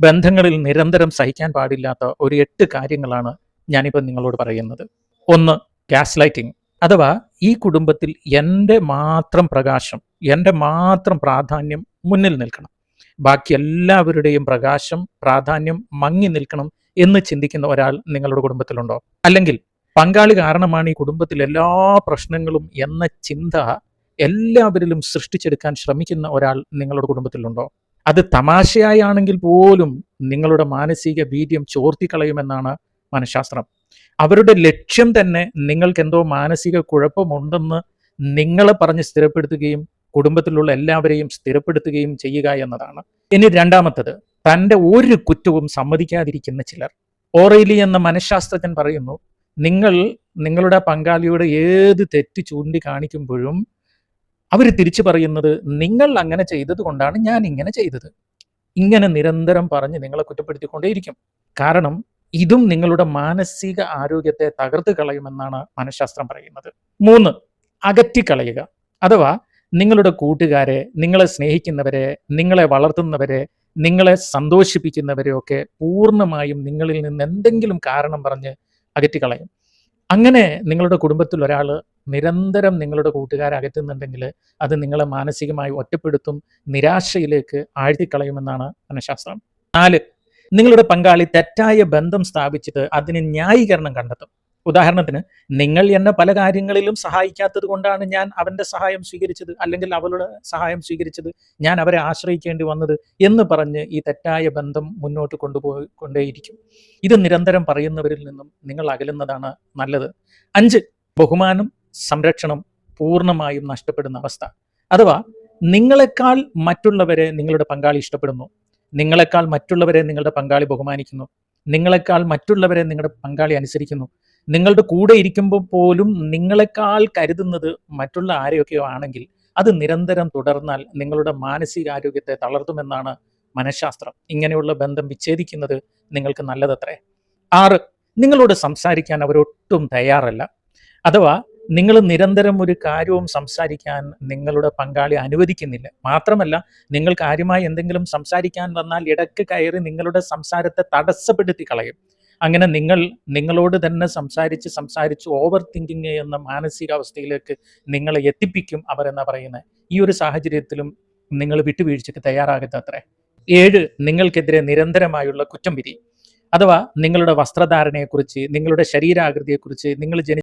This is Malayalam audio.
ബന്ധങ്ങളിൽ നിരന്തരം സഹിക്കാൻ പാടില്ലാത്ത ഒരു എട്ട് കാര്യങ്ങളാണ് ഞാനിപ്പോൾ നിങ്ങളോട് പറയുന്നത്. ഒന്ന് ഗ്യാസ് ലൈറ്റിംഗ് അഥവാ ഈ കുടുംബത്തിൽ എന്റെ മാത്രം പ്രകാശം എന്റെ മാത്രം പ്രാധാന്യം മുന്നിൽ നിൽക്കണം. ബാക്കി എല്ലാവരുടെയും പ്രകാശം പ്രാധാന്യം മങ്ങി നിൽക്കണം എന്ന് ചിന്തിക്കുന്ന ഒരാൾ നിങ്ങളുടെ കുടുംബത്തിലുണ്ടോ? അല്ലെങ്കിൽ പങ്കാളി കാരണമാണ് ഈ കുടുംബത്തിലെ എല്ലാ പ്രശ്നങ്ങളും എന്ന ചിന്ത എല്ലാവരിലും സൃഷ്ടിച്ചെടുക്കാൻ ശ്രമിക്കുന്ന ഒരാൾ നിങ്ങളുടെ കുടുംബത്തിലുണ്ടോ? അത് തമാശയായാണെങ്കിൽ പോലും നിങ്ങളുടെ മാനസിക വീര്യം ചോർത്തിക്കളയുമെന്നാണ് മനഃശാസ്ത്രം. അവരുടെ ലക്ഷ്യം തന്നെ നിങ്ങൾക്ക് എന്തോ മാനസിക കുഴപ്പമുണ്ടെന്ന് നിങ്ങളെ പറഞ്ഞ് സ്ഥിരപ്പെടുത്തുകയും കുടുംബത്തിലുള്ള എല്ലാവരെയും സ്ഥിരപ്പെടുത്തുകയും ചെയ്യുക എന്നതാണ്. ഇനി രണ്ടാമത്തത് തന്റെ ഒരു കുറ്റവും സമ്മതിക്കാതിരിക്കുന്ന ചിലർ. ഓറേലി എന്ന മനഃശാസ്ത്രജ്ഞൻ പറയുന്നു നിങ്ങൾ നിങ്ങളുടെ പങ്കാളിയുടെ ഏത് തെറ്റ് ചൂണ്ടിക്കാണിക്കുമ്പോഴും അവർ തിരിച്ചു പറയുന്നത് നിങ്ങൾ അങ്ങനെ ചെയ്തത് കൊണ്ടാണ് ഞാൻ ഇങ്ങനെ ചെയ്തത്. ഇങ്ങനെ നിരന്തരം പറഞ്ഞ് നിങ്ങളെ കുറ്റപ്പെടുത്തിക്കൊണ്ടേയിരിക്കും. കാരണം ഇതും നിങ്ങളുടെ മാനസിക ആരോഗ്യത്തെ തകർത്ത് കളയുമെന്നാണ് മനഃശാസ്ത്രം പറയുന്നത്. മൂന്ന് അകറ്റിക്കളയുക അഥവാ നിങ്ങളുടെ കൂട്ടുകാരെ നിങ്ങളെ സ്നേഹിക്കുന്നവരെ നിങ്ങളെ വളർത്തുന്നവരെ നിങ്ങളെ സന്തോഷിപ്പിക്കുന്നവരെയൊക്കെ പൂർണമായും നിങ്ങളിൽ നിന്ന് എന്തെങ്കിലും കാരണം പറഞ്ഞ് അകറ്റിക്കളയും അങ്ങനെ നിങ്ങളുടെ കുടുംബത്തിൽ ഒരാൾ നിരന്തരം നിങ്ങളുടെ കൂട്ടുകാരകറ്റുന്നുണ്ടെങ്കിൽ അത് നിങ്ങളെ മാനസികമായി ഒറ്റപ്പെടുത്തും നിരാശയിലേക്ക് ആഴ്ത്തിക്കളയുമെന്നാണ് മനഃശാസ്ത്രം. നാല് നിങ്ങളുടെ പങ്കാളി തെറ്റായ ബന്ധം സ്ഥാപിച്ചിട്ട് അതിന് ന്യായീകരണം കണ്ടെത്തും. ഉദാഹരണത്തിന് നിങ്ങൾ എന്നെ പല കാര്യങ്ങളിലും സഹായിക്കാത്തത് കൊണ്ടാണ് ഞാൻ അവന്റെ സഹായം സ്വീകരിച്ചത് അല്ലെങ്കിൽ അവളുടെ സഹായം സ്വീകരിച്ചത് ഞാൻ അവരെ ആശ്രയിക്കേണ്ടി വന്നത് എന്ന് പറഞ്ഞ് ഈ തെറ്റായ ബന്ധം മുന്നോട്ട് കൊണ്ടുപോയി കൊണ്ടേയിരിക്കും. ഇത് നിരന്തരം പറയുന്നവരിൽ നിന്നും നിങ്ങൾ അകലുന്നതാണ് നല്ലത്. അഞ്ച് ബഹുമാനം സംരക്ഷണം പൂർണമായും നഷ്ടപ്പെടുന്ന അവസ്ഥ. അഥവാ നിങ്ങളെക്കാൾ മറ്റുള്ളവരെ നിങ്ങളുടെ പങ്കാളി ഇഷ്ടപ്പെടുന്നു. നിങ്ങളെക്കാൾ മറ്റുള്ളവരെ നിങ്ങളുടെ പങ്കാളി ബഹുമാനിക്കുന്നു. നിങ്ങളെക്കാൾ മറ്റുള്ളവരെ നിങ്ങളുടെ പങ്കാളി അനുസരിക്കുന്നു. നിങ്ങളുടെ കൂടെ ഇരിക്കുമ്പോൾ പോലും നിങ്ങളെക്കാൾ കരുതുന്നത് മറ്റുള്ള ആരെയൊക്കെയോ ആണെങ്കിൽ അത് നിരന്തരം തുടർന്നാൽ നിങ്ങളുടെ മാനസികാരോഗ്യത്തെ തളർത്തുമെന്നാണ് മനഃശാസ്ത്രം. ഇങ്ങനെയുള്ള ബന്ധം വിച്ഛേദിക്കുന്നത് നിങ്ങൾക്ക് നല്ലതത്രേ. ആറ് നിങ്ങളോട് സംസാരിക്കാൻ അവരൊട്ടും തയ്യാറല്ല. അഥവാ നിങ്ങൾ നിരന്തരം ഒരു കാര്യവും സംസാരിക്കാൻ നിങ്ങളുടെ പങ്കാളി അനുവദിക്കുന്നില്ല. മാത്രമല്ല നിങ്ങൾ കാര്യമായി എന്തെങ്കിലും സംസാരിക്കാൻ വന്നാൽ ഇടയ്ക്ക് കയറി നിങ്ങളുടെ സംസാരത്തെ തടസ്സപ്പെടുത്തി കളയും. അങ്ങനെ നിങ്ങൾ നിങ്ങളോട് തന്നെ സംസാരിച്ച് സംസാരിച്ച് ഓവർ തിങ്കിങ് എന്ന മാനസികാവസ്ഥയിലേക്ക് നിങ്ങളെ എത്തിപ്പിക്കും അവരെന്നാ പറയുന്നത് ഈ ഒരു സാഹചര്യത്തിലും നിങ്ങൾ വിട്ടുവീഴ്ചയ്ക്ക് തയ്യാറാകത്ത അത്രേ ഏഴ് നിങ്ങൾക്കെതിരെ നിരന്തരമായുള്ള കുറ്റം വിധി. അഥവാ നിങ്ങളുടെ വസ്ത്രധാരണയെക്കുറിച്ച് നിങ്ങളുടെ ശരീരാകൃതിയെക്കുറിച്ച് നിങ്ങൾ ജനി